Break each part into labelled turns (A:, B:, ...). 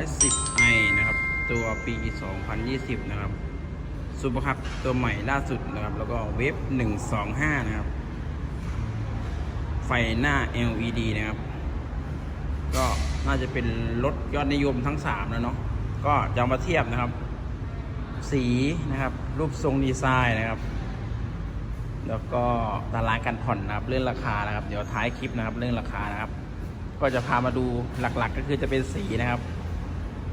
A: นี้พามาดูอ่าเว็บร้อยสิบไอนะครับ ตัวปี 2020 นะครับซูเปอร์คัพตัวใหม่ล่าสุดนะครับ แล้วก็เว็บ125 นะครับ ไฟหน้า LED นะครับ ก็น่าจะเป็นรถยอดนิยมทั้ง 3 แล้วเนาะก็จะมาเทียบนะครับ สีนะครับ รูปทรงดีไซน์นะครับ แล้วก็ตารางการผ่อนนะครับ เรื่องราคานะครับ เดี๋ยวท้ายคลิปนะครับ เรื่องราคานะครับ ก็จะพามาดูหลักๆ ก็คือจะเป็นสีนะครับ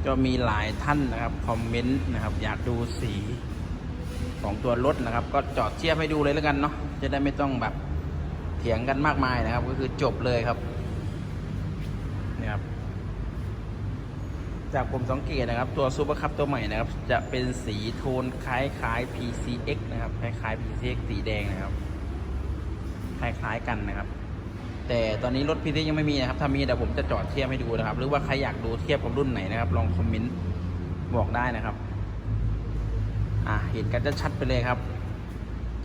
A: ก็มีหลายท่านนะครับคอมเมนต์นะครับ อยากดูสีของตัวรถนะครับ ก็จอดเทียบให้ดูเลยแล้วกันเนาะจะได้ไม่ต้องแบบเถียงกันมากมายนะครับ ก็คือจบเลยครับนี่ครับ จากผมสังเกตนะครับ ตัวซูเปอร์คัพตัวใหม่นะครับ จะเป็นสีโทนคล้ายๆ PCX นะครับ คล้ายๆ PCX สีแดงนะครับ คล้ายๆกันนะครับ แต่ตอนนี้รถ PCX ยังไม่มีนะครับ ถ้ามีเดี๋ยวผมจะจอดเทียบให้ดูนะครับ หรือว่าใครอยากดูเทียบกับรุ่นไหนนะครับ ลองคอมเมนต์บอกได้นะครับ อะเห็นกันจะชัดไปเลยครับ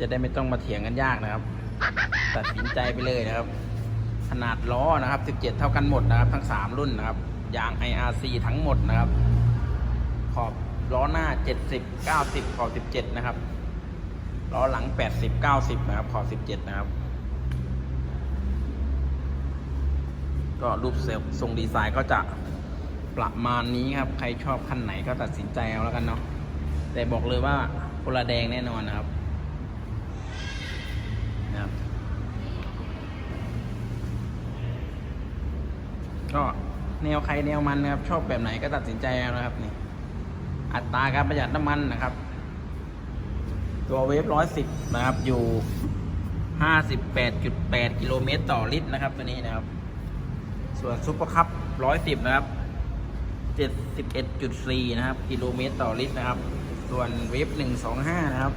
A: จะได้ไม่ต้องมาเถียงกันยากนะครับ ตัดสินใจไปเลยนะครับ ขนาดล้อนะครับ 17 เท่ากันหมดนะครับ ทั้ง 3 รุ่นนะครับ ยาง IRC ทั้งหมดนะครับ ขอบล้อหน้า 70 90 ขอบ 17 นะครับ ล้อหลัง 80 90 นะครับ ขอบ 17 นะครับ ก็รูปเซลทรงดีไซน์ก็จะประมาณนี้ครับ ใครชอบคันไหนก็ตัดสินใจเอาแล้วกันเนาะ แต่บอกเลยว่าคนละแดงแน่นอนนะครับ นะครับ ก็แนวใครแนวมันนะครับ ชอบแบบไหนก็ตัดสินใจเอานะครับนี่ อัตราการประหยัดน้ำมันนะครับ ตัวเวฟร้อยสิบนะครับ อยู่ห้าสิบแปดจุดแปดกิโลเมตรต่อลิตรนะครับ ตัวนี้นะครับ ส่วนซุปเปอร์คัพร้อยสิบนะครับเจ็ดสิบเอ็ดจุดสี่นะครับ กิโลเมตรต่อลิตรนะครับ ส่วนเวฟหนึ่งสองห้านะครับ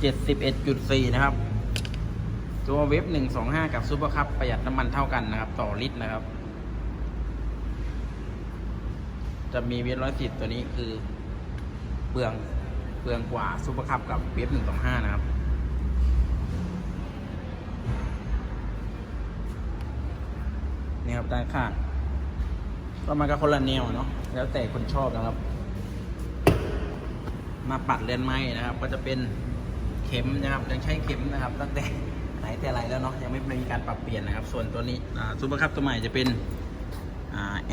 A: เจ็ดสิบเอ็ดจุดสี่นะครับ ตัวเวฟหนึ่งสองห้ากับซูเปอร์คัพประหยัดน้ำมันเท่ากันนะครับ ต่อลิตรนะครับ จะมีเวฟร้อยสิบตัวนี้คือเปลืองเปลืองกว่าซูเปอร์คัพกับเวฟหนึ่งสองห้านะครับ นี่ครับด้านข้างก็มันก็คนละแนวเนาะแล้วแต่คนชอบนะครับ มาปัดเรือนไม้นะครับ ก็จะเป็นเข็มนะครับยังใช้เข็มนะครับ ตั้งแต่ไหนแต่ไรแล้วเนาะยังไม่มีการปรับเปลี่ยนนะครับ ส่วนตัวนี้ซูเปอร์คัพตัวใหม่จะเป็น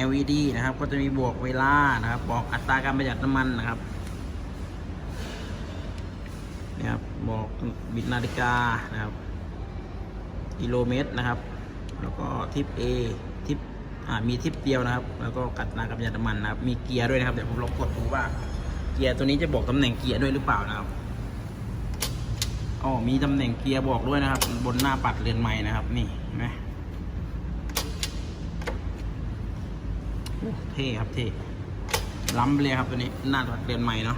A: LED นะครับ ก็จะมีบวกเวลานะครับ บอกอัตราการประหยัดน้ำมันนะครับนี่ครับบอกบิดนาฬิกานะครับ กิโลเมตรนะครับ แล้วก็ทิป A ทิปอ่ามีทิปเดียวนะครับ แล้วก็กัดนากับยาน้ำมันนะครับ มีเกียร์ด้วยนะครับ เดี๋ยวผมลองกดดูว่า เกียร์ตัวนี้จะบอกตำแหน่งเกียร์ด้วยหรือเปล่านะครับอ๋อมีตำแหน่งเกียร์บอกด้วยนะครับ บนหน้าปัดเรือนไม้นะครับ นี่นไหมโอ้เท่ครับเท่ล้ำเลยครับตัวนี้หน้าปัดเรือนไม้เนาะ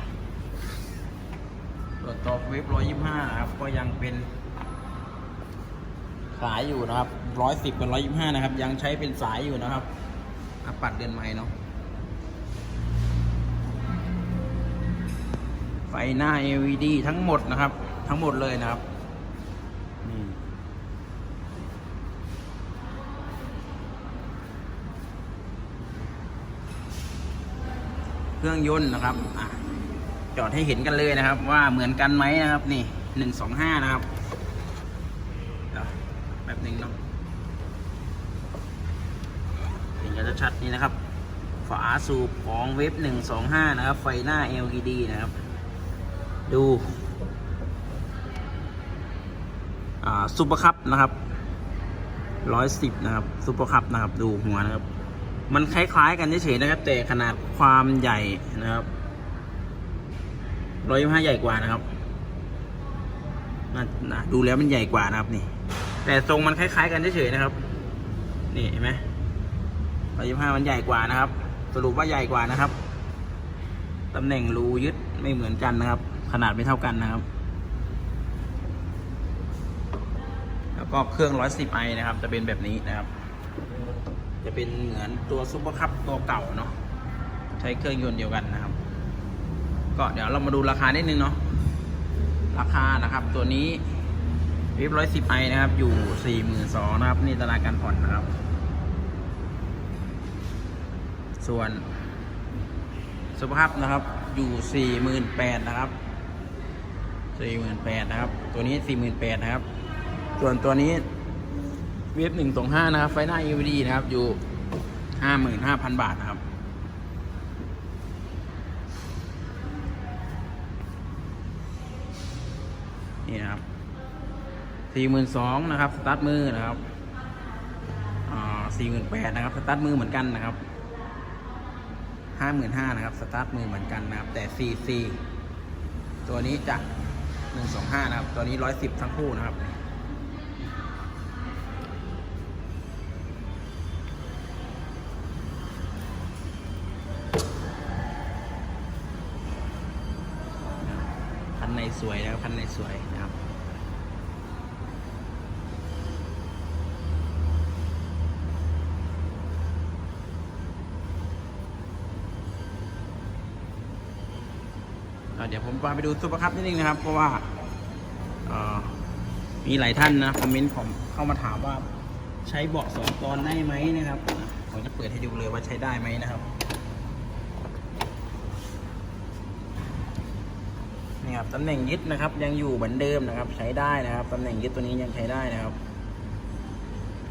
A: ตัวต่อเวฟร้อยยี่ห้านะครับ ก็ยังเป็น สายอยู่นะครับร้อยสิบกับร้อยยี่ห้านะครับ ยังใช้เป็นสายอยู่นะครับอะปัดเดือนใหม่เนาะไฟหน้า LED ทั้งหมดนะครับ ทั้งหมดเลยนะครับนี่เครื่องยนต์นะครับอจอดให้เห็นกันเลยนะครับ ว่าเหมือนกันไหมนะครับ นี่หนึ่งสองห้านะครับ แบบหนึ่งเนาะเห็นกันชัดๆนี่นะครับ ฝาสูบของเว็บหนึ่งสองห้านะครับ ไฟหน้า LED นะครับ ดูซูเปอร์คัพนะครับร้อยสิบนะครับซูเปอร์คัพนะครับ ดูหัวนะครับ มันคล้าย ๆ กันเฉยๆนะครับ แต่ขนาดความใหญ่นะครับร้อยยี่ห้าใหญ่กว่านะครับน่าน่าดูแล้วมันใหญ่กว่านะครับนี่ แต่ทรงมันคล้ายๆ กันเฉยๆนะครับ นี่เห็นไหมร้อยยี่ห้ามันใหญ่กว่านะครับ สรุปว่าใหญ่กว่านะครับตำแหน่งรูยึดไม่เหมือนกันนะครับ ขนาดไม่เท่ากันนะครับ แล้วก็เครื่องร้อยสิบไอนะครับ จะเป็นแบบนี้นะครับ จะเป็นเหมือนตัวซุปเปอร์คัพตัวเก่าเนาะใช้เครื่องยนต์เดียวกันนะครับ ก็เดี๋ยวเรามาดูราคานิดนึงเนาะราคานะครับ ตัวนี้ วิบร้อยสิบไอนะครับ อยู่สี่หมื่นสองนะครับ นี่ตารางการผ่อนนะครับ ส่วนสุภาพนะครับ อยู่สี่หมื่นแปดนะครับสี่หมื่นแปดนะครับ ตัวนี้สี่หมื่นแปดนะครับ ส่วนตัวนี้เวฟหนึ่งสองห้านะครับ ไฟหน้า EVD นะครับ อยู่ห้าหมื่นห้าพันบาทนะครับนี่นะครับ สี่หมื่นสองนะครับสตาร์ทมือนะครับสี่หมื่นแปดนะครับสตาร์ทมือเหมือนกันนะครับห้าหมื่นห้านะครับสตาร์ทมือเหมือนกันนะครับ แต่ซีซีตัวนี้จะหนึ่งสองห้านะครับ ตัวนี้ร้อยสิบทั้งคู่นะครับคันในสวยนะครับคันในสวยนะครับ เดี๋ยวผมพาไปดูซุปเปอร์คัพนิดนึงนะครับ เพราะว่ามีหลายท่านนะคอมเมนต์ของเข้ามาถามว่าใช้เบาะสองตอนได้ไหมนะครับผมจะเปิดให้ดูเลยว่าใช้ได้ไหมนะครับนี่ครับตำแหน่งยึดนะครับ ยังอยู่เหมือนเดิมนะครับ ใช้ได้นะครับตำแหน่งยึดตัวนี้ยังใช้ได้นะครับ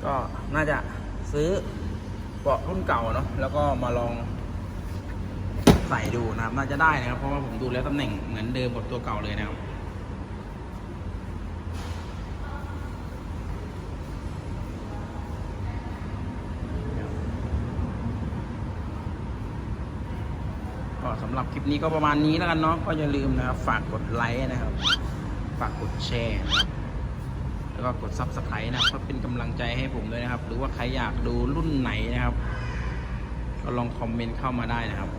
A: ก็น่าจะซื้อเบาะรุ่นเก่าเนาะแล้วก็มาลอง ใส่ดูนะครับ น่าจะได้นะครับ เพราะว่าผมดูแล้วตำแหน่งเหมือนเดิมกับตัวเก่าเลยนะครับก็สำหรับคลิปนี้ก็ประมาณนี้แล้วกันเนาะก็อย่าลืมนะครับ ฝากกดไลค์นะครับ ฝากกดแชร์นะครับแล้วก็กด Subscribe นะครับเพื่อเป็นกำลังใจให้ผมด้วยนะครับ หรือว่าใครอยากดูรุ่นไหนนะครับ ก็ลองคอมเมนต์เข้ามาได้นะครับ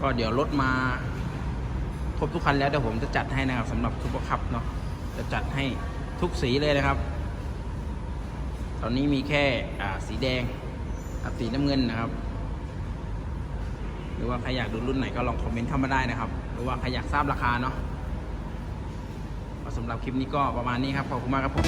A: ก็เดี๋ยวรถมาครบทุกคันแล้วเดี๋ยวผมจะจัดให้นะครับสำหรับซุปเปอร์คัพเนาะจะจัดให้ทุกสีเลยนะครับ ตอนนี้มีแค่สีแดงสีน้ำเงินนะครับ หรือว่าใครอยากดูรุ่นไหนก็ลองคอมเมนต์เข้ามาได้นะครับ หรือว่าใครอยากทราบราคาเนาะสำหรับคลิปนี้ก็ประมาณนี้ครับ ขอบคุณมากครับผม